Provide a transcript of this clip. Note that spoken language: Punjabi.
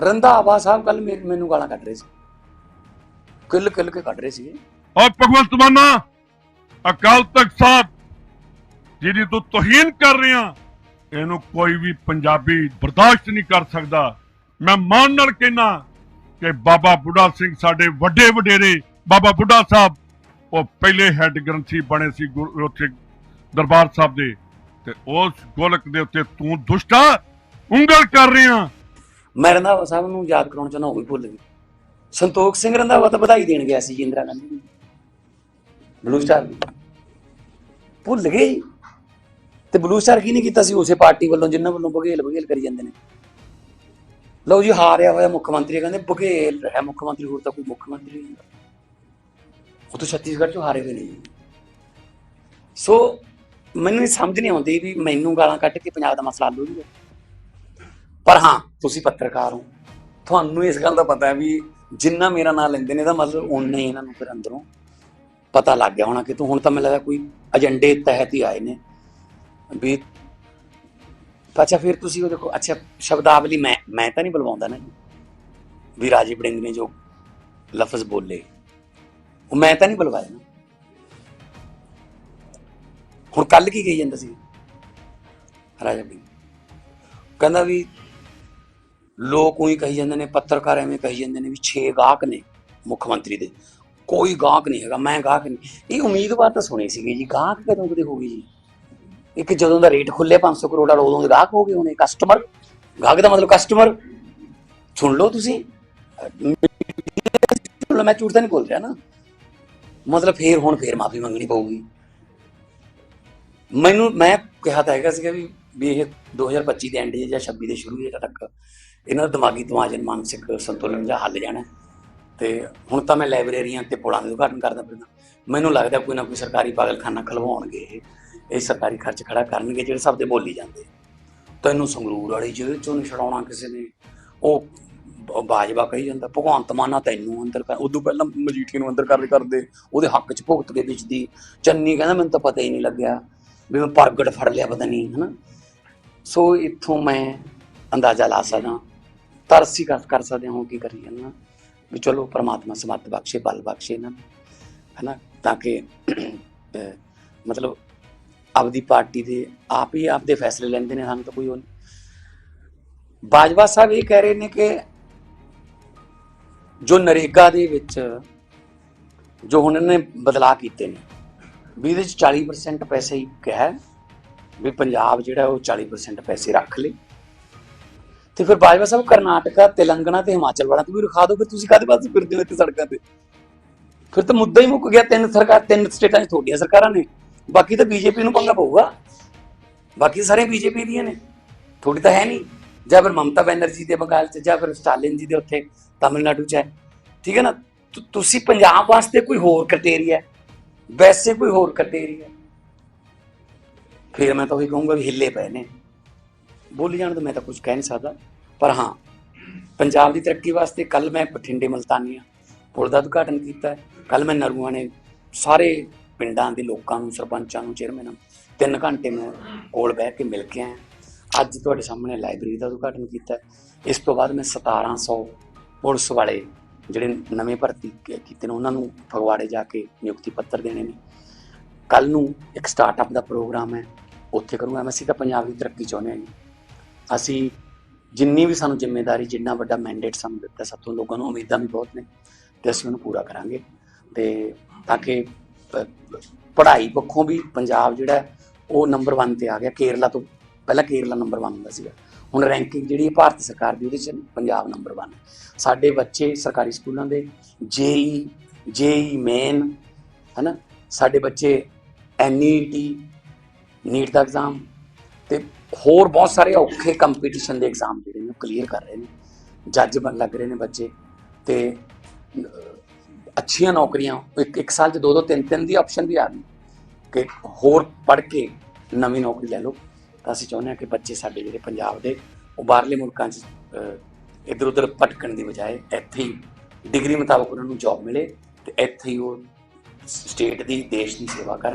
ਰੰਧਾਵਾ ਸਾਹਿਬ ਕੱਲ ਮੈਨੂੰ ਗਾਲਾਂ ਕੱਢ ਰਹੇ ਸੀ। ਕਿੱਲ ਕਿੱਲ ਕੇ ਕੱਢ ਰਹੇ ਸੀ। ਔਰ ਭਗਵੰਤ ਮਾਨਾ, ਅਕਾਲ ਤਖਤ ਸਾਹਿਬ, ਜਿਹਦੀ ਤੂੰ ਤੋਹੀਨ ਕਰ ਰਿਹਾ ਇਹਨੂੰ ਕੋਈ ਵੀ ਪੰਜਾਬੀ ਬਰਦਾਸ਼ਤ ਨਹੀਂ ਕਰ ਸਕਦਾ। ਮੈਂ ਮਾਣ ਨਾਲ ਕਹਿਣਾ ਕਿ ਬਾਬਾ ਬੁੱਢਾ ਸਿੰਘ ਸਾਡੇ ਵੱਡੇ ਵਡੇਰੇ, ਬਾਬਾ ਬੁੱਢਾ ਸਾਹਿਬ, ਉਹ ਪਹਿਲੇ ਹੈੱਡ ਗ੍ਰੰਥੀ ਬਣੇ ਸੀ ਗੁਰ- ਉੱਥੇ ਦਰਬਾਰ ਸਾਹਿਬ ਦੇ। ਤੇ ਉਸ ਗੋਲਕ ਦੇ ਉੱਤੇ ਤੂੰ ਦੁਸ਼ਟਾ ਉਂਗਲ ਕਰ ਰਿਹਾ ਮੈਂ ਰੰਧਾਵਾ ਸਾਹਿਬ ਨੂੰ ਯਾਦ ਕਰਾਉਣਾ ਚਾਹੁੰਦਾ ਉਹ ਵੀ ਭੁੱਲ ਗਏ। ਸੰਤੋਖ ਸਿੰਘ ਰੰਧਾਵਾ ਤਾਂ ਵਧਾਈ ਦੇਣ ਗਿਆ ਸੀ ਜੀ ਇੰਦਰਾ ਗਾਂਧੀ ਨੂੰ। ਬਲੂ ਸਟਾਰ ਭੁੱਲ ਗਏ ਤੇ ਬਲੂ ਸਟਾਰ ਕੀ ਨਹੀਂ ਕੀਤਾ ਸੀ? ਉਸੇ ਪਾਰਟੀ ਵੱਲੋਂ ਜਿਨ੍ਹਾਂ ਵੱਲੋਂ ਬਘੇਲ ਬਘੇਲ ਕਰੀ ਜਾਂਦੇ ਨੇ। ਲਓ ਜੀ, ਹਾਰਿਆ ਹੋਇਆ ਮੁੱਖ ਮੰਤਰੀ ਕਹਿੰਦੇ ਬਘੇਲ ਹੈ ਮੁੱਖ ਮੰਤਰੀ ਹੋਰ ਤਾਂ ਕੋਈ ਮੁੱਖ ਮੰਤਰੀ ਨਹੀਂ ਉਹ ਤਾਂ ਛੱਤੀਸਗੜ੍ਹ ਚੋਂ ਹਾਰੇ ਹੋਏ ਨੇ ਜੀ। ਸੋ ਮੈਨੂੰ ਸਮਝ ਨਹੀਂ ਆਉਂਦੀ ਵੀ ਮੈਨੂੰ ਗਾਲਾਂ ਕੱਢ ਕੇ ਪੰਜਾਬ ਦਾ ਮਸਲਾ ਹੱਲ ਹੋ ਜੂਗਾ ਪਰ ਹਾਂ, ਤੁਸੀਂ ਪੱਤਰਕਾਰ ਹੋ। ਤੁਹਾਨੂੰ ਇਸ ਗੱਲ ਦਾ ਪਤਾ ਹੈ ਵੀ ਜਿੰਨਾ ਮੇਰਾ ਨਾਂ ਲੈਂਦੇ ਨੇ, ਇਹਦਾ ਮਤਲਬ ਉਨਾ ਹੀ ਇਹਨਾਂ ਨੂੰ ਫਿਰ ਅੰਦਰੋਂ ਪਤਾ ਲੱਗ ਗਿਆ ਹੋਣਾ ਕਿ ਤੂੰ, ਹੁਣ ਤਾਂ ਮੈਨੂੰ ਲੱਗਦਾ ਕੋਈ ਏਜੰਡੇ ਤਹਿਤ ਹੀ ਆਏ ਨੇ ਵੀ ਅੱਛਾ, ਫਿਰ ਤੁਸੀਂ ਉਹ ਦੇਖੋ, ਅੱਛਾ, ਸ਼ਬਦਾਵਲੀ ਮੈਂ ਮੈਂ ਤਾਂ ਨਹੀਂ ਬੁਲਵਾਉਂਦਾ ਨਾ ਜੀ। ਵੀ ਰਾਜੀ ਬੜਿੰਗ ਨੇ ਜੋ ਲਫ਼ਜ਼ ਬੋਲੇ, ਉਹ ਮੈਂ ਤਾਂ ਨਹੀਂ ਬੁਲਵਾਇਆ ਨਾ। ਹੁਣ ਕੱਲ ਕੀ ਕਹੀ ਜਾਂਦਾ ਸੀ ਰਾਜਾ ਬੜਿੰਗ ਕਹਿੰਦਾ ਵੀ ਲੋਕ ਉਹੀ ਕਹੀ ਜਾਂਦੇ ਨੇ, ਪੱਤਰਕਾਰ ਐਵੇਂ ਕਹੀ ਜਾਂਦੇ ਨੇ ਵੀ 6 ਗਾਹਕ ਨੇ ਮੁੱਖ ਮੰਤਰੀ ਦੇ। ਕੋਈ ਗਾਹਕ ਨਹੀਂ ਹੈਗਾ, ਮੈਂ ਗਾਹਕ ਨਹੀਂ। ਇਹ ਉਮੀਦਵਾਰ ਤਾਂ ਸੁਣੇ ਸੀਗੇ ਜੀ, ਗਾਹਕ ਕਦੋਂ ਕਦੇ ਹੋ ਜੀ? ਇੱਕ ਜਦੋਂ ਦਾ ਰੇਟ ਖੁੱਲੇ 500 ਕਰੋੜ ਵਾਲਾ, ਉਦੋਂ ਦੇ ਗਾਹਕ ਹੋ ਗਏ ਹੋਣੇ ਕਸਟਮਰ ਗਾਹਕ ਦਾ ਮਤਲਬ ਕਸਟਮਰ ਸੁਣ ਲਓ ਤੁਸੀਂ। ਮੈਂ ਝੂਠ ਤਾਂ ਨਹੀਂ ਬੋਲ ਰਿਹਾ ਨਾ। ਮਤਲਬ ਫੇਰ ਹੁਣ ਫੇਰ ਮਾਫੀ ਮੰਗਣੀ ਪਊਗੀ। ਮੈਨੂੰ, ਮੈਂ ਕਿਹਾ ਤਾਂ ਹੈਗਾ ਸੀਗਾ ਵੀ ਵੀ ਇਹ 2025 ਦੇ ਐਂਡ ਜਾਂ 26 ਦੇ ਸ਼ੁਰੂ ਜਿਹੜਾ ਤੱਕ ਇਹਨਾਂ ਦਾ ਦਿਮਾਗੀ ਤਵਾਜ਼ਨ ਮਾਨਸਿਕ ਸੰਤੁਲਨ ਜਾਂ ਹੱਲ ਜਾਣਾ ਤੇ ਹੁਣ ਤਾਂ ਮੈਂ ਲਾਇਬ੍ਰੇਰੀਆਂ ਤੇ ਪੁਲਾਂ ਦੇ ਉਦਘਾਟਨ ਕਰਦਾ ਫਿਰਦਾ। ਮੈਨੂੰ ਲੱਗਦਾ ਕੋਈ ਨਾ ਕੋਈ ਸਰਕਾਰੀ ਪਾਗਲਖਾਨਾ ਖਲਵਾਉਣਗੇ। ਇਹ ਸਰਕਾਰੀ ਖਰਚ ਖੜਾ ਕਰਨਗੇ ਜਿਹੜੇ ਸਭ ਦੇ ਬੋਲੀ ਜਾਂਦੇ। ਤੈਨੂੰ ਸੰਗਰੂਰ ਵਾਲੀ ਜੇਲ੍ਹ ਚੋਂ ਨਹੀਂ ਛਡਾਉਣਾ ਕਿਸੇ ਨੇ। ਉਹ ਬਾਜਵਾ ਕਹੀ ਜਾਂਦਾ, ਭਗਵੰਤ ਮਾਨਾ ਤੈਨੂੰ ਅੰਦਰ ਕਰ। ਉਦੋਂ ਪਹਿਲਾਂ ਮਜੀਠੀ ਨੂੰ ਅੰਦਰ ਕਰਦੇ ਕਰਦੇ ਉਹਦੇ ਹੱਕ 'ਚ ਭੁਗਤ ਕੇ ਵਿੱਚ ਦੀ ਚੰਨੀ ਕਹਿੰਦਾ, ਮੈਨੂੰ ਤਾਂ ਪਤਾ ਹੀ ਨਹੀਂ ਲੱਗਿਆ ਵੀ ਮੈਂ ਪ੍ਰਗਟ ਫੜ ਲਿਆ, ਪਤਾ ਨਹੀਂ, ਹਨਾ? ਸੋ ਇੱਥੋਂ ਮੈਂ ਅੰਦਾਜ਼ਾ ਲਾ ਸਕਦਾ। ਤਰਸੀ ਕਰ ਕਰ ਸਕਦੇ ਹਾਂ, ਕੀ ਕਰੀ ਜਾਂਦਾ ਵੀ ਚਲੋ, ਪ੍ਰਮਾਤਮਾ ਸਮੱਤ ਬਖਸ਼ੇ, ਬਲ ਬਖਸ਼ੇ ਇਹਨਾਂ ਨੂੰ, ਹਨਾ। ਤਾਂ ਕਿ ਮਤਲਬ ਆਪਦੀ ਪਾਰਟੀ ਦੇ ਆਪ ਹੀ ਆਪਦੇ ਫੈਸਲੇ ਲੈਂਦੇ ਨੇ, ਸਾਨੂੰ ਤਾਂ ਕੋਈ ਉਹ ਨਹੀਂ ਬਾਜਵਾ ਸਾਹਿਬ ਇਹ ਕਹਿ ਰਹੇ ਨੇ ਕਿ ਜੋ ਨਰੇਗਾ ਦੇ ਵਿੱਚ, ਜੋ ਹੁਣ ਇਹਨੇ ਬਦਲਾਅ ਕੀਤੇ ਨੇ, ਵੀ ਇਹਦੇ ਚ 40% ਪੈਸੇ ਹੀ ਕਿਹਾ ਹੈ, ਵੀ ਪੰਜਾਬ ਜਿਹੜਾ ਉਹ 40% ਪੈਸੇ ਰੱਖ ਲੇ। ਤੇ ਫਿਰ ਬਾਜਵਾ ਸਾਹਿਬ ਕਰਨਾਟਕਾ, ਤੇਲੰਗਾਨਾ ਤੇ ਹਿਮਾਚਲ ਵਾਲਾ, ਤੋਂ ਵੀ ਰਖਾ ਦਿਓ ਫਿਰ ਤੁਸੀਂ ਕਾਹਦੇ ਵਾਸਤੇ ਫਿਰਦੇ ਹੋ ਇੱਥੇ ਸੜਕਾਂ ਤੇ? ਫਿਰ ਤਾਂ ਮੁੱਦਾ ਹੀ ਮੁੱਕ ਗਿਆ, ਤਿੰਨ ਸਰਕਾਰ, ਤਿੰਨ ਸਟੇਟਾਂ 'ਚ ਤੁਹਾਡੀਆਂ ਸਰਕਾਰਾਂ ਨੇ। ਬਾਕੀ ਤਾਂ ਬੀਜੇਪੀ ਨੂੰ ਪੰਗਾ ਪਊਗਾ। ਬਾਕੀ ਸਾਰੇ ਬੀਜੇਪੀ ਦੀਆਂ ਨੇ। ਥੋੜੀ ਤਾਂ ਹੈ ਨਹੀਂ। ਜਾਂ ਫਿਰ ਮਮਤਾ ਬੈਨਰਜੀ ਦੇ ਬੰਗਾਲ 'ਚ, ਜਾਂ ਫਿਰ ਸਟਾਲਿਨ ਜੀ ਦੇ ਉੱਥੇ, ਤਾਮਿਲਨਾਡੂ 'ਚ ਹੈ। ਠੀਕ ਹੈ ਨਾ? ਤੁਸੀਂ ਪੰਜਾਬ ਵਾਸਤੇ ਕੋਈ ਹੋਰ ਕ੍ਰਾਈਟੇਰੀਆ ਵੈਸੇ ਕੋਈ ਹੋਰ ਕ੍ਰਾਈਟੇਰੀਆ ਫਿਰ ਮੈਂ ਤਾਂ ਉਹੀ ਕਹੂੰਗਾ ਵੀ ਹਿੱਲੇ ਪਏ ਨੇ। ਬੋਲੀ ਜਾਣ ਤਾਂ ਮੈਂ ਤਾਂ ਕੁਝ ਕਹਿ ਨਹੀਂ ਸਕਦਾ। ਪਰ ਹਾਂ, ਪੰਜਾਬ ਦੀ ਤਰੱਕੀ ਵਾਸਤੇ ਕੱਲ ਮੈਂ ਬਠਿੰਡੇ ਮਲਤਾਨੀਆ ਪੁਲ ਦਾ ਉਦਘਾਟਨ ਕੀਤਾ ਕੱਲ ਮੈਂ ਨਰੂਆਂ ਨੇ ਸਾਰੇ ਪਿੰਡਾਂ ਦੇ ਲੋਕਾਂ ਨੂੰ, ਸਰਪੰਚਾਂ ਨੂੰ, ਚੇਅਰਮੈਨਾਂ ਨੂੰ ਤਿੰਨ ਘੰਟੇ ਮੈਂ ਕੋਲ ਬਹਿ ਕੇ ਮਿਲ ਕੇ ਆਇਆ। ਅੱਜ ਤੁਹਾਡੇ ਸਾਹਮਣੇ ਲਾਇਬ੍ਰੇਰੀ ਦਾ ਉਦਘਾਟਨ ਕੀਤਾ ਇਸ ਤੋਂ ਬਾਅਦ ਮੈਂ 1700 ਪੁਲਿਸ ਵਾਲੇ ਜਿਹੜੇ ਨਵੇਂ ਭਰਤੀ ਕੀਤੇ ਨੇ, ਉਹਨਾਂ ਨੂੰ ਫਗਵਾੜੇ ਜਾ ਕੇ ਨਿਯੁਕਤੀ ਪੱਤਰ ਦੇਣੇ ਨੇ। ਕੱਲ ਨੂੰ ਇੱਕ ਸਟਾਰਟਅਪ ਦਾ ਪ੍ਰੋਗਰਾਮ ਹੈ। ਉੱਥੇ ਕਰੂੰਗਾ ਮੈਂ ਸਿੱਧਾ ਪੰਜਾਬ ਦੀ ਤਰੱਕੀ ਚਾਹੁੰਦੇ ਹਾਂ ਜੀ। ਅਸੀਂ ਜਿੰਨੀ ਵੀ ਸਾਨੂੰ ਜ਼ਿੰਮੇਵਾਰੀ, ਜਿੰਨਾ ਵੱਡਾ ਮੈਂਡੇਟ ਸਾਨੂੰ ਦਿੱਤਾ, ਸਭ ਤੋਂ ਲੋਕਾਂ ਨੂੰ ਉਮੀਦਾਂ ਵੀ ਬਹੁਤ ਨੇ ਤੇ ਅਸੀਂ ਉਹਨੂੰ ਪੂਰਾ ਕਰਾਂਗੇ। ਤੇ ਤਾਂ ਕਿ ਪੜ੍ਹਾਈ ਪੱਖੋਂ ਵੀ ਪੰਜਾਬ ਜਿਹੜਾ ਉਹ ਨੰਬਰ 1 ਤੇ ਆ ਗਿਆ। ਕੇਰਲਾ ਤੋਂ ਪਹਿਲਾਂ ਕੇਰਲਾ ਨੰਬਰ 1 ਹੁੰਦਾ ਸੀਗਾ। ਹੁਣ ਰੈਂਕਿੰਗ ਜਿਹੜੀ ਹੈ ਭਾਰਤ ਸਰਕਾਰ ਦੀ ਉਹਦੇ ਚ ਪੰਜਾਬ ਨੰਬਰ 1 ਸਾਡੇ ਬੱਚੇ ਸਰਕਾਰੀ ਸਕੂਲਾਂ ਦੇ, ਜੇਈ ਜੇਈ ਮੇਨ ਹਨਾ? ਸਾਡੇ ਬੱਚੇ ਐਨਈਟੀ ਨੀਟ ਦਾ ਐਗਜ਼ਾਮ ਤੇ ਹੋਰ ਬਹੁਤ ਸਾਰੇ ਔਖੇ ਕੰਪੀਟੀਸ਼ਨ ਦੇ ਐਗਜ਼ਾਮ ਜਿਹੜੇ ਨੇ ਕਲੀਅਰ ਕਰ ਰਹੇ ਨੇ। ਜੱਜ ਬਣ ਲੱਗ ਰਹੇ ਨੇ ਬੱਚੇ ਤੇ ਅੱਛੀਆਂ ਨੌਕਰੀਆਂ, ਇੱਕ ਇੱਕ ਸਾਲ ਚ ਦੋ ਦੋ ਤਿੰਨ ਤਿੰਨ ਦੀ ਆਪਸ਼ਨ ਵੀ ਆ ਰਹੀ ਕਿ ਹੋਰ ਪੜ੍ਹ ਕੇ ਨਵੀਂ ਨੌਕਰੀ ਲੈ ਲਓ। ਤਾਂ ਅਸੀਂ ਚਾਹੁੰਦੇ ਹਾਂ ਕਿ ਬੱਚੇ ਸਾਡੇ ਜਿਹੜੇ ਪੰਜਾਬ ਦੇ, ਉਹ ਬਾਹਰਲੇ ਮੁਲਕਾਂ 'ਚ ਇਧਰ ਉਧਰ ਭਟਕਣ ਦੀ ਬਜਾਏ ਇੱਥੇ ਹੀ ਡਿਗਰੀ ਮੁਤਾਬਕ ਉਹਨਾਂ ਨੂੰ ਜੌਬ ਮਿਲੇ ਤੇ ਇੱਥੇ ਹੀ ਉਹ ਸਟੇਟ ਦੀ, ਦੇਸ਼ ਦੀ ਸੇਵਾ ਕਰਨ।